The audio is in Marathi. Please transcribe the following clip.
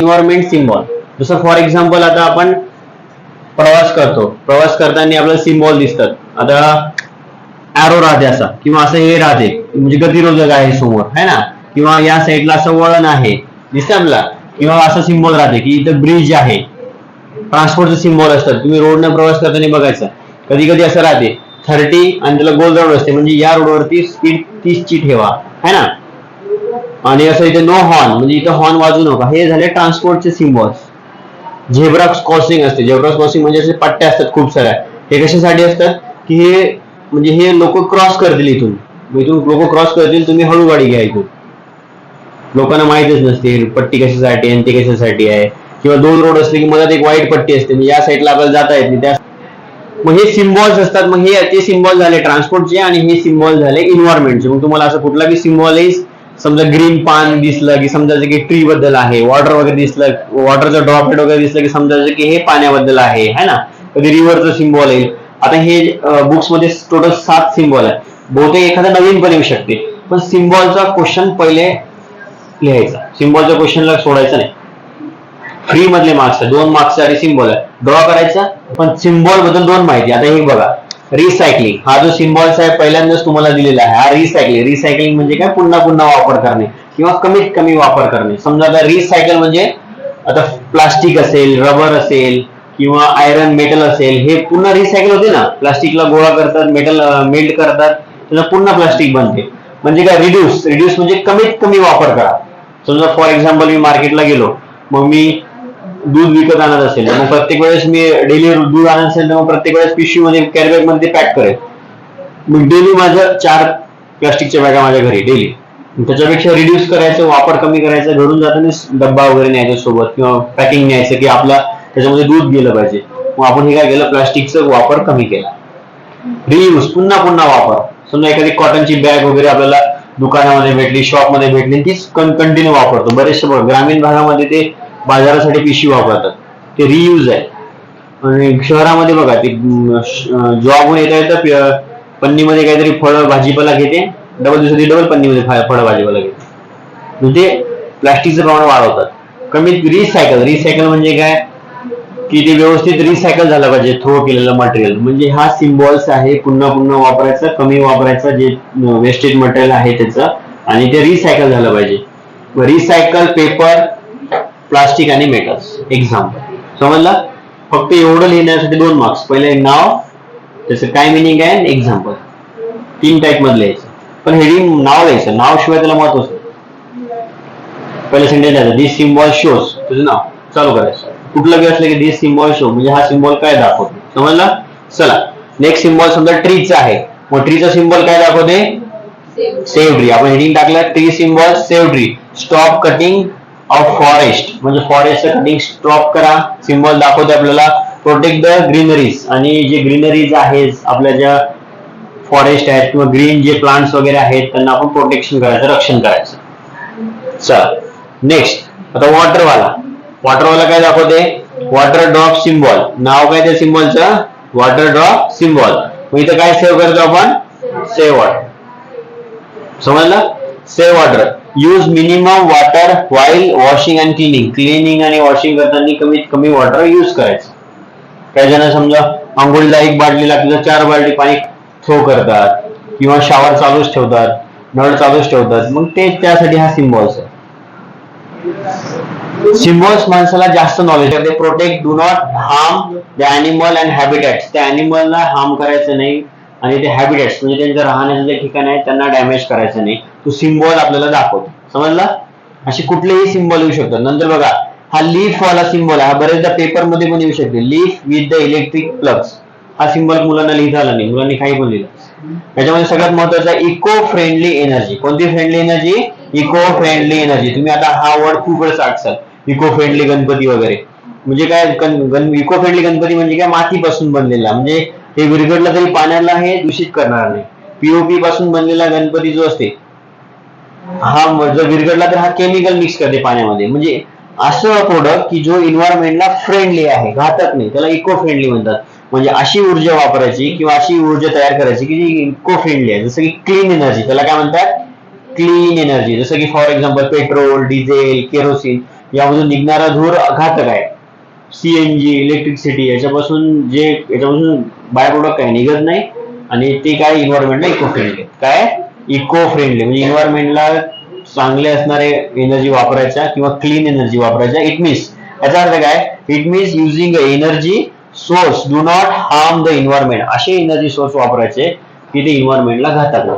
इन्व्हायरमेंट सिम्बॉल जसं फॉर एक्झाम्पल आता आपण प्रवास करतो. प्रवास करताना आपल्याला सिम्बॉल दिसतात. आता ॲरो राहते असा किंवा असं हे राहते. म्हणजे गतिरोधक आहे समोर है ना? किंवा या साईडला असं वळण आहे. दिसतं आपला किंवा असं सिम्बॉल राहते की इथं ब्रिज आहे. ट्रान्सपोर्टचं सिम्बॉल असतात तुम्ही रोडनं प्रवास करताना बघायचं. कधी कधी असं राहते. थर्टी आणि त्याला गोल राऊंड असते. म्हणजे या रोडवरती स्पीड तीसची ठेवा. है ना? आणि असं इथे नो हॉर्न म्हणजे इथं हॉर्न वाजू नका. हे झाले ट्रान्सपोर्टचे सिम्बॉल्स झेब्रा क्रॉसिंग असते. झेब्रा क्रॉसिंग म्हणजे असे पट्ट्या असतात खूप साऱ्या. हे कशासाठी असतात? की हे म्हणजे हे लोक क्रॉस करतील इथून. इथून लोक क्रॉस करतील तुम्ही हळू गाडी घ्या इथून. लोकांना माहितच नसते पट्टी कशासाठी आणि ते कशासाठी आहे. किंवा दोन रोड असले की मधात एक वाईट पट्टी असते. म्हणजे या साईडला आपल्याला जाता येत नाही. त्या मग हे सिम्बॉल्स असतात मग हे ते सिम्बॉल झाले ट्रान्सपोर्टचे आणि हे सिम्बॉल झाले इन्व्हायरमेंटचे मग तुम्हाला असं कुठला बी सिम्बॉल समजा ग्रीन पान दिसलं की समजायचं की ट्री बद्दल आहे वॉटर वगैरे दिसलं वॉटरचं ड्रॉपलेट वगैरे दिसलं की समजायचं की हे पाण्याबद्दल आहे है ना? कधी रिव्हरचं सिम्बॉल येईल आता हे बुक्समध्ये टोटल सात सिम्बॉल आहे बहुतेक एखादा नवीन पण येऊ शकते. पण सिम्बॉलचा क्वेश्चन पहिले लिहायचा. सिम्बॉलच्या क्वेश्चनला सोडायचं नाही. फ्री मधले मार्क्स आहे. दोन मार्क्स आणि सिम्बॉल आहे. ड्रॉ करायचा पण सिम्बॉलबद्दल दोन माहिती. आता हे बघा. रिसायकलिंग हा जो सिम्बॉल्स आहे पहिल्यांदाच तुम्हाला दिलेला आहे. हा रिसायकलिंग रिसायकलिंग म्हणजे काय? पुन्हा पुन्हा वापर करणे किंवा कमीत कमी वापर करणे. समजा आता रिसायकल म्हणजे आता प्लास्टिक असेल रबर असेल किंवा आयरन मेटल असेल हे पुन्हा रिसायकल होते ना? प्लास्टिकला गोळा करतात मेटल मेल्ट करतात. त्याला पुन्हा प्लास्टिक बनते. म्हणजे काय? रिड्यूस रिड्यूस म्हणजे कमीत कमी वापर करा. समजा फॉर एक्झाम्पल मी मार्केटला गेलो. मग मी दूध विकत आणत असेल मग प्रत्येक वेळेस मी डेली दूध आणत असेल तर मग प्रत्येक वेळेस पिशवी मध्ये कॅरीबॅगमध्ये पॅक करेल. मग डेली माझं चार प्लास्टिकच्या बॅगा माझ्या घरी डेली त्याच्यापेक्षा रिड्यूस करायचं वापर कमी करायचा घरून जाताना डब्बा वगैरे न्यायचा सोबत किंवा पॅकिंग न्यायचं की आपला त्याच्यामध्ये दूध गेलं पाहिजे. मग आपण हे काय केलं प्लास्टिकचा वापर कमी केला. रियूज पुन्हा पुन्हा वापर. समजा एखादी कॉटनची बॅग वगैरे आपल्याला दुकानामध्ये भेटली शॉपमध्ये भेटली तीच कंटिन्यू वापरतो. बरेचसे ग्रामीण भागामध्ये ते बाजारासाठी पिशवी वापरतात. ते रियूज आहे. आणि शहरामध्ये बघा ते जॉबहून येता येतं पन्नीमध्ये काहीतरी फळ भाजीपाला घेते डबल दिवसाची डबल पन्नीमध्ये फळ भाजीपाला घेते. म्हणजे प्लास्टिकचं प्रमाण वाढवतात. कमीत रिसायकल रिसायकल म्हणजे काय? की ते व्यवस्थित रिसायकल झालं पाहिजे थ्रो केलेलं मटेरियल म्हणजे हा सिम्बॉल्स आहे पुन्हा पुन्हा वापरायचं कमी वापरायचं जे वेस्टेज मटेरियल आहे त्याचं आणि ते रिसायकल झालं पाहिजे. रिसायकल पेपर प्लास्टिक आणि मेटल्स एक्झाम्पल समजलं? फक्त एवढं लिहिण्यासाठी दोन मार्क्स पहिले नाव त्याचं काय मिनिंग आहे? एक्झाम्पल तीन टाईप मधलं यायचं. पण हेडिंग नाव लिहायचं नाव शिवाय त्याला महत्त्व पहिलं सेंटेन्स द्यायचं दिस सिम्बॉल शोज तुझं नाव. चालू करायचं. कुठलं बी असलं की दिस सिम्बॉल शो म्हणजे हा सिम्बॉल काय दाखवतो? समजलं? चला. नेक्स्ट सिम्बॉल समजा ट्रीचा आहे. मग ट्रीचा सिम्बॉल काय दाखवते? सेव्ह ट्री आपण हेडिंग टाकलं tree symbol save tree stop cutting of forest म्हणजे फॉरेस्टचं कटिंग स्टॉप करा. सिम्बॉल दाखवते आपल्याला. प्रोटेक्ट द ग्रीनरीज आणि जे ग्रीनरीज आहेत आपल्या ज्या फॉरेस्ट आहेत किंवा ग्रीन जे प्लांट्स वगैरे आहेत त्यांना आपण प्रोटेक्शन करायचं रक्षण करायचं. चल. नेक्स्ट आता वॉटरवाला वॉटरवाला काय दाखवते वॉटर ड्रॉप सिम्बॉल नाव काय त्या सिम्बॉलचं वॉटर ड्रॉप सिम्बॉल मग इथं काय सेव्ह करतो आपण? सेव्ह वॉटर समजलं? Save water use minimum water while washing and cleaning cleaning आणि वॉशिंग करताना कमीत कमी वॉटर यूज करायचं. काही जण समजा? आंघोळीला एक बाटली लागली तर चार बाटली पाणी थ्रो करतात. किंवा शावर चालूच ठेवतात नळ चालूच ठेवतात. मग ते त्यासाठी हा सिम्बॉल्स आहे. सिम्बॉल्स माणसाला जास्त नॉलेज आहे. Protect do not harm the animal and habitat त्या अॅनिमलला हार्म करायचं नाही. आणि ते हॅबिटेट्स म्हणजे त्यांचं राहण्याचं जे ठिकाण आहे त्यांना डॅमेज करायचं नाही. तो सिम्बॉल आपल्याला दाखवतो. समजला? असे कुठलेही सिम्बॉल येऊ शकतात. नंतर बघा हा लीफ वाला सिम्बॉल आहे. हा बरेचदा पेपरमध्ये पण येऊ शकते. Leaf with the electric plugs हा सिम्बॉल मुलांना लिहिता आला नाही. मुलांनी काही पण लिहिलं. त्याच्यामध्ये सगळ्यात महत्त्वाचा इको फ्रेंडली एनर्जी कोणती friendly energy eco friendly energy तुम्ही आता हा वर्ड खूप वेळेस अडचाल इको फ्रेंडली गणपती वगैरे. म्हणजे काय इको फ्रेंडली गणपती म्हणजे काय? मातीपासून बनलेला. म्हणजे हे विरघडलं तरी पाण्याला हे दूषित करणार नाही. पीओपी पासून बनलेला गणपती जो असते हा जर विरघडला तर हा केमिकल मिक्स करते पाण्यामध्ये. म्हणजे असं प्रोडक्ट की जो इन्व्हायरमेंटला फ्रेंडली आहे घातक नाही त्याला इको फ्रेंडली म्हणतात. म्हणजे अशी ऊर्जा वापरायची किंवा अशी ऊर्जा तयार करायची की जी इको फ्रेंडली आहे. जसं की क्लीन एनर्जी त्याला काय म्हणतात? क्लीन एनर्जी जसं की for example petrol diesel kerosene यामधून निघणारा धूर घातक आहे. सीएनजी इलेक्ट्रिसिटी याच्यापासून जे याच्यापासून बाय प्रोडक्ट काय निघत नाही आणि ते काय इन्व्हायरमेंटला इको फ्रेंडली काय? इको फ्रेंडली म्हणजे इन्व्हायरमेंटला चांगले असणारे एनर्जी वापरायच्या किंवा क्लीन एनर्जी वापरायच्या इट मीन्स याचा अर्थ काय? It means using energy source do not harm the environment असे एनर्जी सोर्स वापरायचे की ते इन्व्हायरमेंटला घातक